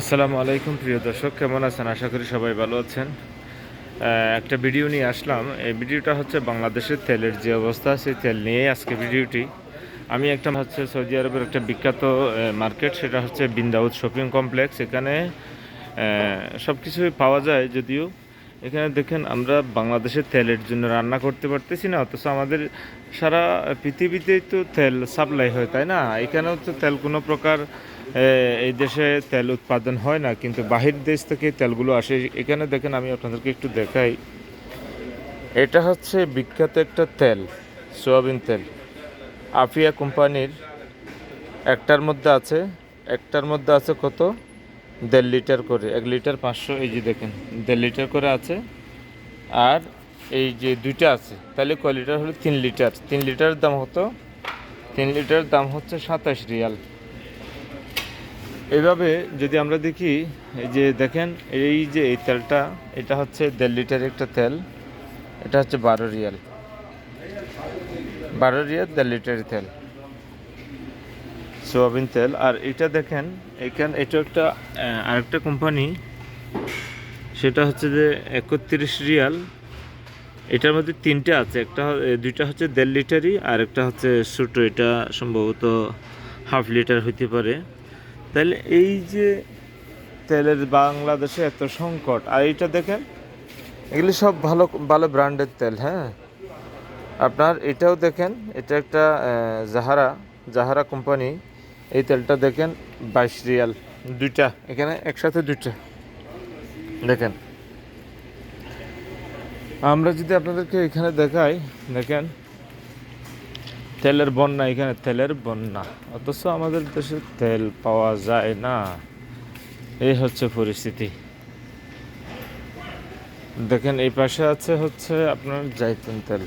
আসসালামু আলাইকুম, প্রিয় দর্শক। কেমন আছেন? আশা করি সবাই ভালো আছেন। একটা ভিডিও নিয়ে আসলাম। এই ভিডিওটা হচ্ছে বাংলাদেশের তেলের যে অবস্থা, সেই তেল নিয়ে আজকে ভিডিওটি। আমি একটা হচ্ছে সৌদি আরবের একটা বিখ্যাত মার্কেট, সেটা হচ্ছে বিন্দাউদ শপিং কমপ্লেক্স। এখানে সব কিছুই পাওয়া যায় যদিও। এখানে দেখেন, আমরা বাংলাদেশের তেলের জন্য রান্না করতে পারতেছি না, অথচ আমাদের সারা পৃথিবীতেই তো তেল সাপ্লাই হয়, তাই না? এখানেও তো তেল কোনো প্রকার এই দেশে তেল উৎপাদন হয় না, কিন্তু বাহির দেশ থেকে তেলগুলো আসে। এখানে দেখেন, আমি আপনাদেরকে একটু দেখাই। এটা হচ্ছে বিখ্যাত একটা তেল, সোয়াবিন তেল। আফিয়া কোম্পানির একটার মধ্যে আছে, একটার মধ্যে আছে কত? দেড় লিটার করে, এক লিটার পাঁচশো, এই যে দেখেন, দেড় লিটার করে আছে। আর এই যে দুইটা আছে, তাহলে কয় লিটার হলো? তিন লিটার। তিন লিটারের দাম হতো, তিন লিটারের দাম হচ্ছে সাতাশ রিয়াল। এভাবে যদি আমরা দেখি, এই যে দেখেন, এই যে এই তেলটা, এটা হচ্ছে দেড় লিটার একটা তেল, এটা হচ্ছে বারো রিয়াল। বারো রিয়াল, দেড় লিটার তেল। সোয়াবিন তেল। আর এটা দেখেন, এখান, এটা একটা আরেকটা কোম্পানি, সেটা হচ্ছে যে একত্রিশ রিয়াল। এটার মধ্যে তিনটে আছে, একটা দুইটা হচ্ছে দেড় লিটারই, আর একটা হচ্ছে ছোটো, এটা সম্ভবত হাফ লিটার হইতে পারে। তাহলে এই যে তেলের বাংলাদেশে এত সংকট, আর এইটা দেখেন, এগুলি সব ভালো ভালো ব্র্যান্ডের তেল হ্যাঁ? আপনার এটাও দেখেন, এটা একটা জাহারা জাহারা কোম্পানি এই তেলটা দেখেন বাইশ রিয়াল, দুইটা, এখানে একসাথে দুইটা। দেখেন, আমরা যদি আপনাদেরকে এখানে দেখাই, দেখেন তেলের বন্যা, এখানে তেলের বন্যা। অথচ আমাদের দেশে তেল পাওয়া যায় না। এই হচ্ছে পরিস্থিতি। দেখেন, এই পাশে আছে হচ্ছে আপনার জাইতুন তেল।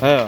হ্যাঁ।